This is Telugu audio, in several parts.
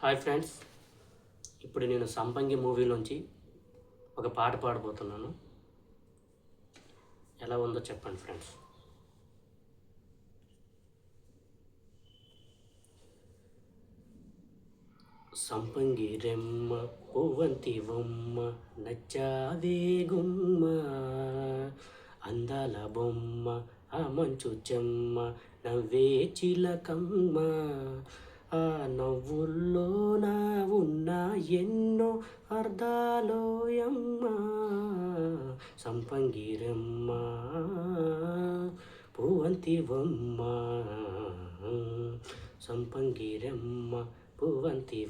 హాయ్ ఫ్రెండ్స్ ఇప్పుడు నేను సంపంగి మూవీలోంచి ఒక పాట పాడబోతున్నాను. ఎలా ఉందో చెప్పండి ఫ్రెండ్స్. సంపంగి రెమ్మ పువ్వంతి బొమ్మ నచ్చాదే గుమ్మ అందాల బొమ్మ ఆ మంచు చెమ్మ నవ్వే చిలకమ్మ ఆ నవ్వుల్లో నా ఉన్న ఎన్నో అర్ధాలోయమ్మ సంపంగిరమ్మ పువ్వంతి సంపంగిరమ్మ పువ్వంతి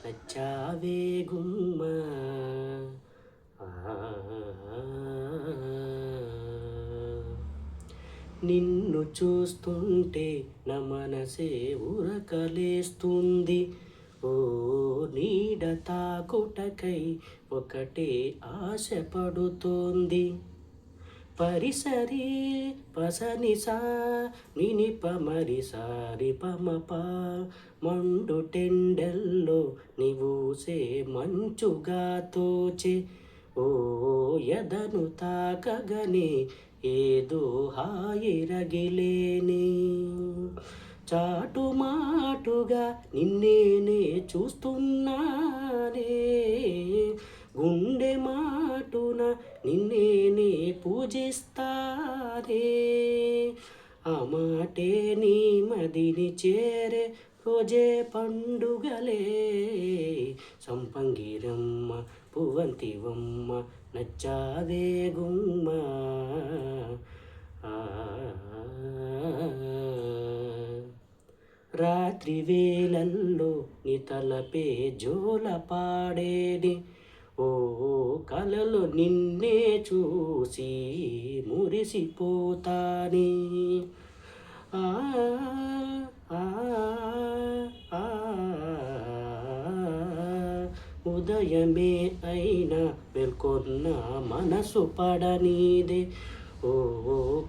నచ్చావే గుమ్మ. నిన్ను చూస్తుంటే నా మనసే ఉరకలేస్తుంది ఓ నీడ తాకుటకై ఒకటే ఆశ పడుతుంది. పరిసరి పసనిసా మిని పమరి సారి పమప. మండు టెండల్లో నీవూసే మంచుగా తోచే. ఓ ఎదను తాకగనే ఏదో హాయిరగిలేని చాటు మాటుగా నిన్నేనే చూస్తున్నానే. గుండె మాటున నిన్నేనే పూజిస్తానే. ఆ మాటే నీ మదిని చేరే రోజే పండుగలే. సంపంగిరమ్మ పువంతివమ్మ నచ్చాదే గుమ్మ. రాత్రి వేళల్లో నీ తలపే జోల పాడేది. ఓ కలలో నిన్నే చూసి మురిసిపోతాని. ఆ ఆ, ఆ, ఉదయమే అయినా వెల్కొన్న మనసు పడనీదే. ఓ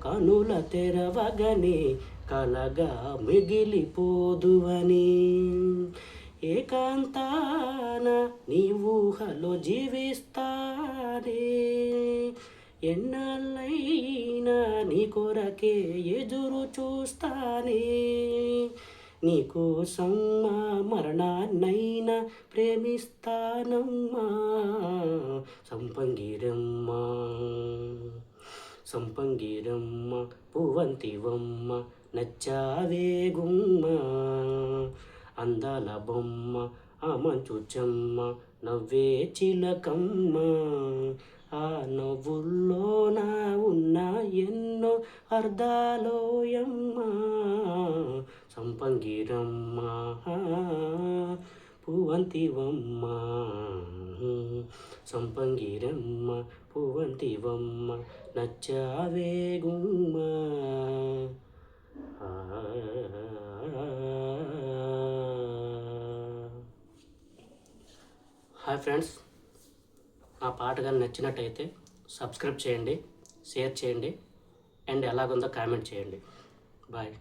కనుల తెరవగనే కలగా మిగిలిపోదువని. ఏకాంతాన నీ ఊహలో జీవిస్తానే. ఎన్నాళ్ళైనా నీ కొరకే ఎదురు చూస్తానే. నీకోసం మా మరణాన్నైనా ప్రేమిస్తానమ్మా. సంపంగిరమ్మా సంపంగిరమ్మ పువంతివమ్మ నచ్చావే గుమ్మ అందాల బొమ్మ అమంచుచమ్మ నవ్వే చిలకమ్మ. ఆ నవ్వుల్లో నా ఉన్న ఎన్నో అర్ధాలోయమ్మ. సంపంగిరమ్మ పువంతివమ్మ. సంపంగిరమ్మ పువంతివమ్మ నచ్చావే గుమ్మ. హాయ్ ఫ్రెండ్స్ నా పాట కానీ నచ్చినట్టయితే సబ్స్క్రైబ్ చేయండి షేర్ చేయండి అండ్ ఎలాగుందో కామెంట్ చేయండి. బాయ్.